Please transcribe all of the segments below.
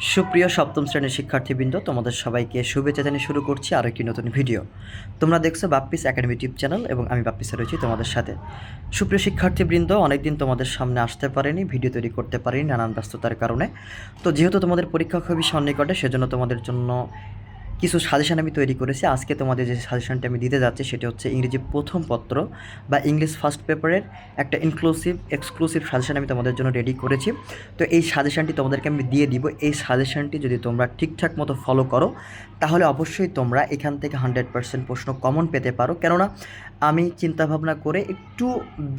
সুপ্রিয় সপ্তম শ্রেণির শিক্ষার্থীবৃন্দ, তোমাদের সবাইকে শুভেচ্ছা জানিয়ে শুরু করছি আরও একটি নতুন ভিডিও। তোমরা দেখছ বাপ্পিস একাডেমি ইউটিউব চ্যানেল এবং আমি বাপ্পিসে রয়েছি তোমাদের সাথে। সুপ্রিয় শিক্ষার্থীবৃন্দ, অনেকদিন তোমাদের সামনে আসতে পারেনি, ভিডিও তৈরি করতে পারিনি নানান ব্যস্ততার কারণে। তো যেহেতু তোমাদের পরীক্ষা খুবই সন্নিকটে, সেজন্য তোমাদের জন্য কিছু সাজেশন আমি তৈরি করেছি। আজকে তোমাদের যে সাজেশনটা আমি দিতে যাচ্ছি সেটি হচ্ছে ইংরেজি প্রথম পত্র বা ইংলিশ ফার্স্ট পেপারের একটা ইনক্লুসিভ এক্সক্লুসিভ সাজেশন আমি তোমাদের জন্য রেডি করেছি। তো এই সাজেশনটি তোমাদেরকে আমি দিয়ে দিব। এই সাজেশনটি যদি তোমরা ঠিকঠাক মতো ফলো করো, তাহলে অবশ্যই তোমরা এখান থেকে হান্ড্রেড পার্সেন্ট প্রশ্ন কমন পেতে পারো। কেননা আমি চিন্তাভাবনা করে একটু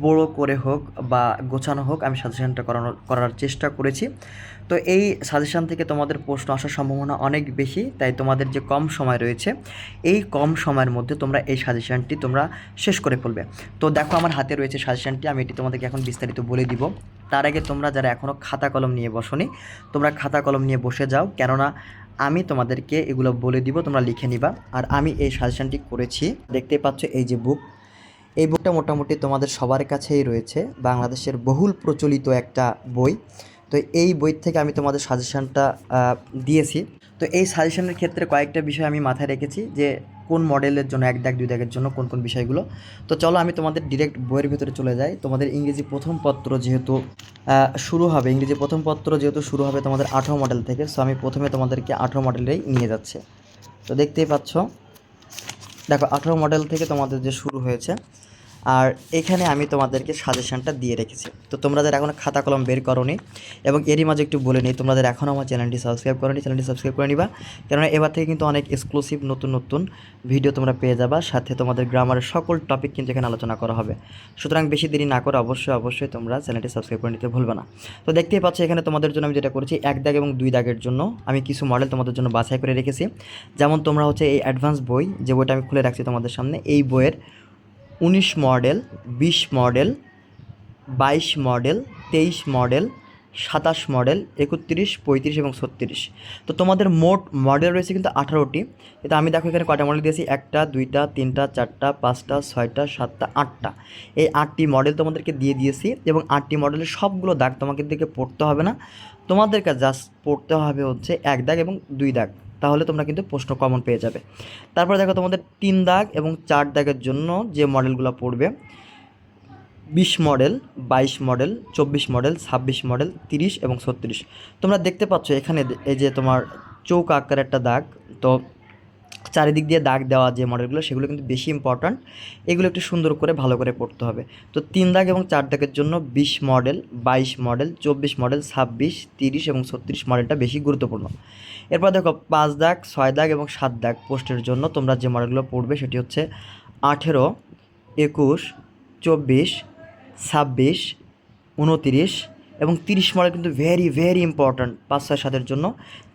বড় করে হোক বা গোছানো হোক আমি সাজেশনটা করানোর করার চেষ্টা করেছি। তো এই সাজেশান থেকে তোমাদের প্রশ্ন আসার সম্ভাবনা অনেক বেশি, তাই তোমাদের যে কম সময় রয়েছে। এই কম সময়ের মধ্যে তোমরা এই সাজেশনটি তোমরা শেষ করে ফেলবে। তো দেখো আমার হাতে রয়েছে সাজেশনটি আমি এটি তোমাদেরকে এখন বিস্তারিত বলে দিব। তার আগে তোমরা যারা এখনও খাতা কলম নিয়ে বসনি, তোমরা খাতা কলম নিয়ে বসে যাও। কেননা আমি তোমাদেরকে এগুলো বলে দিব, তোমরা লিখে নিবা। আর আমি এই সাজেশনটি করেছি। দেখতেই পাচ্ছ এই যে বুক এই বুকটা মোটামুটি তোমাদের সবার কাছেই রয়েছে। বাংলাদেশের বহুল প্রচলিত একটা বই। তো এই বই থেকে আমি তোমাদের সাজেশনটা দিয়েছি। তো এই সাজেশনের ক্ষেত্রে কয়েকটা বিষয় আমি মাথায় রেখেছি যে কোন মডেলের জন্য, এক দাগ, দুই দাগের জন্য কোন কোন বিষয়গুলো। তো চলো আমি তোমাদের ডিরেক্ট বইয়ের ভেতরে চলে যাই। তোমাদের ইংরেজি প্রথম পত্র যেহেতু শুরু হবে, ইংরেজি প্রথম পত্র যেহেতু শুরু হবে তোমাদের আঠারো মডেল থেকে সো আমি প্রথমে তোমাদেরকে আঠারো মডেলেই নিয়ে যাচ্ছে। তো দেখতেই পাচ্ছ, দেখো আঠারো মডেল থেকে তোমাদের যে শুরু হয়েছে আর এখানে আমি তোমাদেরকে সাজেশনটা দিয়ে রেখেছি। তো তোমরা যারা এখনও খাতা কলম বের করনি এবং এরই মাঝে একটু বলে নিই, তোমরা যারা এখনও আমার চ্যানেলটি সাবস্ক্রাইব করনি চ্যানেলটি সাবস্ক্রাইব করে নিবা। কেননা এবার থেকে কিন্তু অনেক এক্সক্লুসিভ নতুন নতুন ভিডিও তোমরা পেয়ে যাবা, সাথে তোমাদের গ্রামারের সকল টপিক কিন্তু এখানে আলোচনা করা হবে। সুতরাং বেশি দেরি না করে অবশ্যই অবশ্যই তোমরা চ্যানেলটি সাবস্ক্রাইব করে নিতে ভুলবে না। তো দেখতেই পাচ্ছ এখানে তোমাদের জন্য আমি যেটা করেছি, এক দাগ এবং দুই দাগের জন্য আমি কিছু মডেল তোমাদের জন্য বাছাই করে রেখেছি। যেমন তোমরা হচ্ছে এই অ্যাডভান্স বই, যে বইটা আমি খুলে রাখছি তোমাদের সামনে, এই বইয়ের উনিশ মডেল, বিশ মডেল, বাইশ মডেল, তেইশ মডেল, সাতাশ মডেল, একত্রিশ, পঁয়ত্রিশ এবং ছত্রিশ। তো তোমাদের মোট মডেল রয়েছে কিন্তু আঠারোটি। কিন্তু আমি দেখো এখানে কয়টা মডেল দিয়েছি? একটা, দুইটা, তিনটা, চারটা, পাঁচটা, ছয়টা, সাতটা, আটটা। এই আটটি মডেল তোমাদেরকে দিয়ে দিয়েছি এবং আটটি মডেলের সবগুলো দাগ তোমাকে দিকে পড়তে হবে না। তোমাদেরকে জাস্ট পড়তে হবে হচ্ছে এক দাগ এবং দুই দাগ। তাহলে তোমরা কিন্তু প্রশ্ন কমন পেয়ে যাবে। তারপরে দেখো তোমাদের তিন দাগ এবং চার দাগের জন্য যে মডেলগুলো পড়বে, বিশ মডেল, বাইশ মডেল, চব্বিশ মডেল, ছাব্বিশ মডেল, তিরিশ এবং ছত্রিশ। তোমরা দেখতে পাচ্ছ এখানে এই যে তোমার চৌকা আকারের একটা দাগ, তো চারিদিক দিয়ে দাগ দেওয়া যে মডেলগুলো, সেগুলো কিন্তু বেশি ইম্পর্ট্যান্ট এগুলো একটু সুন্দর করে, ভালো করে পড়তে হবে। তো তিন দাগ এবং চার দাগের জন্য বিশ মডেল বাইশ মডেল চব্বিশ মডেল ছাব্বিশ, তিরিশ এবং ছত্রিশ মডেলটা বেশি গুরুত্বপূর্ণ। এরপর দেখো, পাঁচ দাগ, ছয় দাগ এবং সাত দাগ পোস্টের জন্য তোমরা যে মডেলগুলো পড়বে, সেটি হচ্ছে আঠেরো, একুশ, চব্বিশ, ছাব্বিশ, উনতিরিশ এবং তিরিশ মডেল কিন্তু ভেরি ভেরি ইম্পর্ট্যান্ট পাঁচ, ছয়, সাতের জন্য।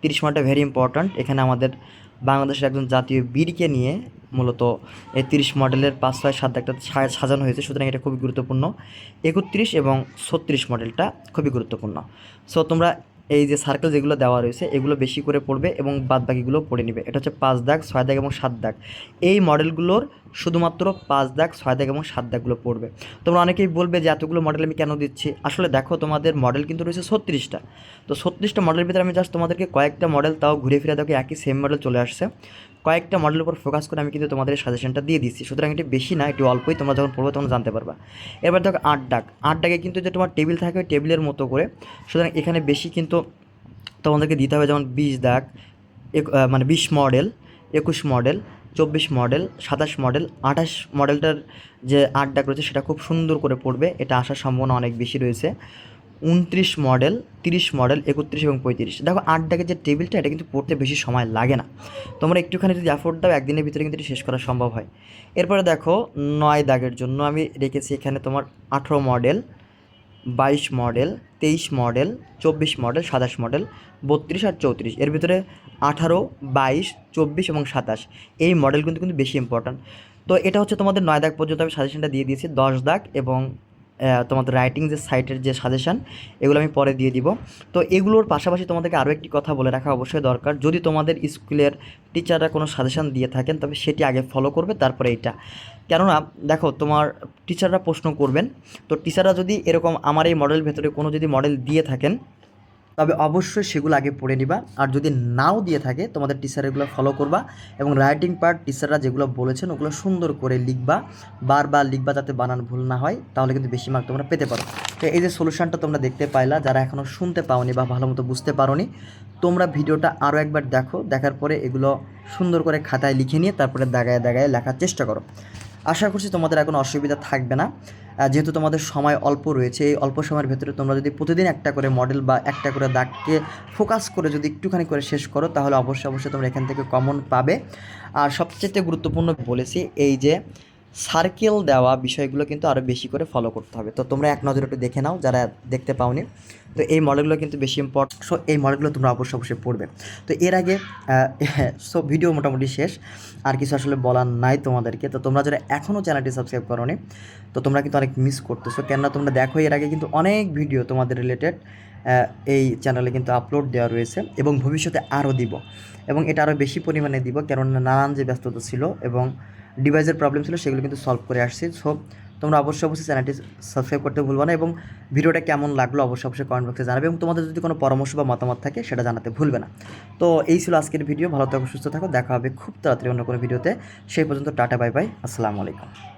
তিরিশ মডেলটা ভেরি ইম্পর্ট্যান্ট এখানে আমাদের বাংলাদেশের একজন জাতীয় বীরকে নিয়ে মূলত এই তিরিশ মডেলের পাঁচ, ছয়, সাত একটা সাজানো হয়েছে। সুতরাং এটা খুবই গুরুত্বপূর্ণ। একত্রিশ এবং ছত্রিশ মডেলটা খুবই গুরুত্বপূর্ণ। সো তোমরা এই যে সার্কেল যেগুলো দেওয়া রয়েছে, এগুলো বেশি করে পড়বে এবং বাদ বাকিগুলো পড়ে নিবে। এটা হচ্ছে পাঁচ দাগ, ছয় দাগ এবং সাত দাগ। এই মডেলগুলোর শুধুমাত্র পাঁচ দাগ, ছয় দাগ এবং সাত দাগগুলো পড়বে। তোমরা অনেকেই বলবে যে এতগুলো মডেল আমি কেন দিচ্ছি? আসলে দেখো, তোমাদের মডেল কিন্তু রয়েছে ছত্রিশটা। তো ছত্রিশটা মডেলের ভিতরে আমি জাস্ট তোমাদেরকে কয়েকটা মডেল তাও ঘুরে ফিরে দেখো, একই সেম মডেল চলে আসছে। কয়েকটা মডেলের উপর ফোকাস করে আমি কিন্তু তোমাদের সাজেশনটা দিয়ে দিচ্ছি। সুতরাং এটি বেশি না একটু অল্পই তোমরা যখন পড়বে তখন জানতে পারবা। এবার দেখো আট ডাক আট ডাকে কিন্তু যে তোমার টেবিল থাকে, ওই টেবিলের মতো করে। সুতরাং এখানে বেশি কিন্তু তোমাদেরকে দিতে হবে যেমন বিশ এক- মানে বিশ মডেল একুশ মডেল চব্বিশ মডেল, সাতাশ মডেল, আঠাশ মডেলটার যে আট ডাক রয়েছে সেটা খুব সুন্দর করে পড়বে, এটা আসার সম্ভাবনা অনেক বেশি রয়েছে। উনত্রিশ মডেল, তিরিশ মডেল, একত্রিশ এবং পঁয়ত্রিশ। দেখো আট ডাকের যে টেবিলটা, এটা কিন্তু পড়তে বেশি সময় লাগে না। তোমরা একটুখানি যদি অ্যাফোর্ড দাও, একদিনের ভিতরে কিন্তু এটি শেষ করা সম্ভব হয়। এরপরে দেখো নয় দাগের জন্য আমি রেখেছি এখানে তোমার আঠেরো মডেল বাইশ মডেল, তেইশ মডেল, চব্বিশ মডেল, সাতাশ মডেল, বত্রিশ আর চৌত্রিশ। এর ভিতরে আঠারো, বাইশ, চব্বিশ এবং সাতাশ। এই মডেল কিন্তু কিন্তু বেশি ইম্পর্ট্যান্ট তো এটা হচ্ছে তোমাদের নয় দাগ পর্যন্ত আমি সাজেশনটা দিয়ে দিয়েছি, দশ দাগ এবং তোমাদের রাইটিং যে সাইটের যে সাজেশান এগুলো আমি পরে দিয়ে দিব। তো এগুলোর পাশাপাশি তোমাদেরকে আরও একটি কথা বলে রাখা অবশ্যই দরকার। যদি তোমাদের স্কুলের টিচাররা কোনো সাজেশান দিয়ে থাকেন, তবে সেটি আগে ফলো করবে, তারপরে এইটা। কেননা, দেখো, তোমার টিচাররা প্রশ্ন করবেন। তো টিচাররা যদি এরকম আমার এই মডেল ভেতরে কোনো যদি মডেল দিয়ে থাকেন তবে অবশ্যই সেগুলো আগে পড়ে নিবা। আর যদি নাও দিয়ে থাকে, তোমাদের টিচার এগুলো ফলো করবা এবং রাইটিং পার্ট টিচাররা যেগুলো বলেছেন, ওগুলো সুন্দর করে লিখবা। বারবার লিখবা যাতে বানান ভুল না হয়, তাহলে কিন্তু বেশি মার্ক তোমরা পেতে পারো। তো এই যে সলিউশনটা তোমরা দেখতে পাইলা, যারা এখনও শুনতে পাওনি বা ভালো মতো বুঝতে পারোনি, তোমরা ভিডিওটা আরও একবার দেখো। দেখার পরে এগুলো সুন্দর করে খাতায় লিখে নিয়ে তারপরে দাগায় দাগায় লেখার চেষ্টা করো। আশা করছি তোমাদের এখন অসুবিধা থাকবে না। যেহেতু তোমাদের সময় অল্প রয়েছে, এই অল্প সময়ের ভেতরে তোমরা যদি প্রতিদিন একটা করে মডেল বা একটা করে দাগকে ফোকাস করে যদি একটুখানি করে শেষ করো, তাহলে অবশ্যই অবশ্যই তোমরা এখান থেকে কমন পাবে। আর সবচেয়ে গুরুত্বপূর্ণ বলেছি এই যে সার্কেল দেওয়া বিষয়গুলো কিন্তু আরও বেশি করে ফলো করতে হবে। তো তোমরা এক নজরে একটু দেখে নাও যারা দেখতে পাওনি। তো এই মডেলগুলো কিন্তু বেশি ইম্পর্টেন্ট সো এই মডেলগুলো তোমরা অবশ্যই অবশ্যই পড়বে। তো এর আগে সো ভিডিও মোটামুটি শেষ, আর কিছু আসলে বলার নাই তোমাদেরকে। তো তোমরা যারা এখনও চ্যানেলটি সাবস্ক্রাইব করোনি, তো তোমরা কিন্তু অনেক মিস করতেছো। কেননা তোমরা দেখো, এর আগে কিন্তু অনেক ভিডিও তোমাদের রিলেটেড এই চ্যানেলে কিন্তু আপলোড দেওয়া রয়েছে এবং ভবিষ্যতে আরও দিব। এবং এটা আরও বেশি পরিমাণে দিব, কেননা নানান যে ব্যস্ততা ছিল এবং ডিভাইসের প্রবলেম ছিল, সেগুলো কিন্তু সলভ করে আসছি। সো তোমরা অবশ্যই অবশ্যই চ্যানেলটি সাবস্ক্রাইব করতে ভুলবো না এবং ভিডিওটা কেমন লাগল অবশ্যই অবশ্যই কমেন্ট বক্সে জানাবে এবং তোমাদের যদি কোনো পরামর্শ বা মতামত থাকে, সেটা জানাতে ভুলবে না। তো, এই ছিল আজকের ভিডিও। ভালো থাকো, সুস্থ থাকো। দেখা হবে খুব তাড়াতাড়ি অন্য কোনো ভিডিওতে। সেই পর্যন্ত টাটা বাই বাই আসসালামু আলাইকুম।